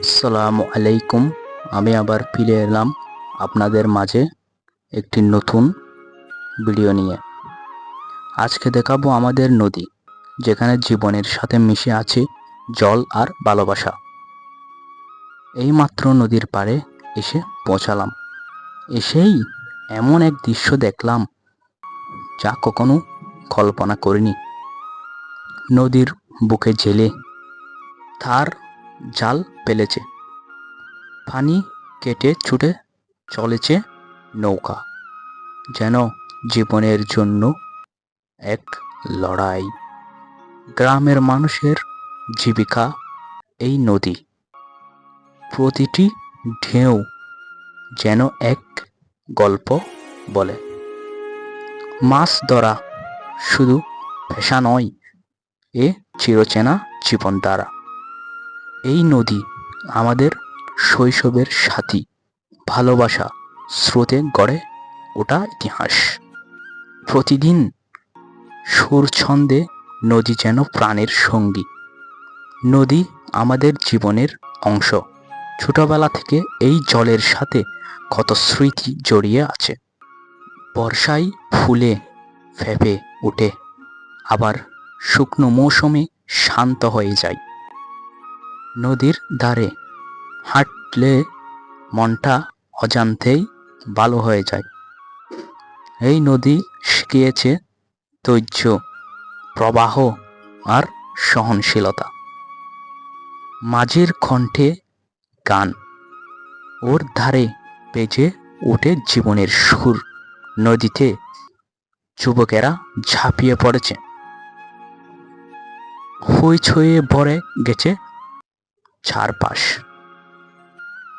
আসসালামু আলাইকুম। আমি আবার ফিরে এলাম আপনাদের মাঝে একটি নতুন ভিডিও নিয়ে। আজকে দেখাবো আমাদের নদী, যেখানে জীবনের সাথে মিশে আছে জল আর ভালোবাসা। এইমাত্র নদীর পাড়ে এসে পৌঁছালাম। এসেই এমন এক দৃশ্য দেখলাম যা কখনো কল্পনা করিনি। নদীর বুকে জেলে তার জাল ফেলেছে। পানি কেটে ছুটে চলেছে নৌকা, যেন জীবনের জন্য এক লড়াই। গ্রামের মানুষের জীবিকা এই নদী। প্রতিটি ঢেউ যেন এক গল্প বলে। মাছ ধরা শুধু পেশা নয়, এ চিরচেনা জীবন দ্বারা। এই নদী আমাদের শৈশবের সাথী। ভালোবাসা স্রোতে গড়ে ওটা ইতিহাস। প্রতিদিন সুর ছন্দে নদী যেন প্রাণের সঙ্গী। নদী আমাদের জীবনের অংশ। ছোটবেলা থেকে এই জলের সাথে কত স্মৃতি জড়িয়ে আছে। বর্ষায় ফুলে ফেপে ওঠে আবার শুকনো মৌসুমে শান্ত হয়ে যায়। নদীর ধারে। হাঁটলে মনটা অজান্তেই ভালো হয়ে যায়। এই নদী শিখিয়েছে ধৈর্য, প্রবাহ আর সহনশীলতা। মাঝির কণ্ঠে গান। ওর ধারে বেজে ওঠে জীবনের সুর। নদীতে যুবকেরা ঝাঁপিয়ে পড়েছে। হইচয়ে ভরে গেছে চারপাশ।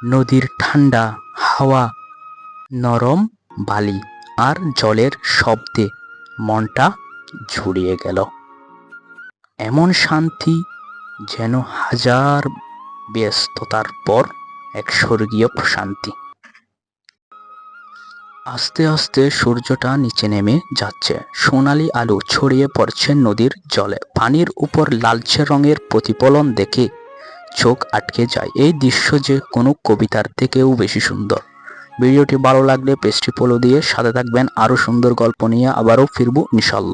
নদীর ঠান্ডা হাওয়া, নরম বালি আর জলের শব্দে মনটা জুড়িয়ে গেল। এমন শান্তি যেন হাজার ব্যস্ততার পর এক স্বর্গীয় প্রশান্তি। আস্তে আস্তে সূর্যটা নিচে নেমে যাচ্ছে। সোনালি আলো ছড়িয়ে পড়ছে নদীর জলে। পানির উপর লালচে রঙের প্রতিফলন দেখে চোখ আটকে যায়। এই দৃশ্য যে কোনো কবিতার থেকেও বেশি সুন্দর। ভিডিওটি ভালো লাগলে পেজটি ফলো দিয়ে সাথে থাকবেন। আরও সুন্দর গল্প নিয়ে আবারও ফিরবো ইনশাল্লাহ।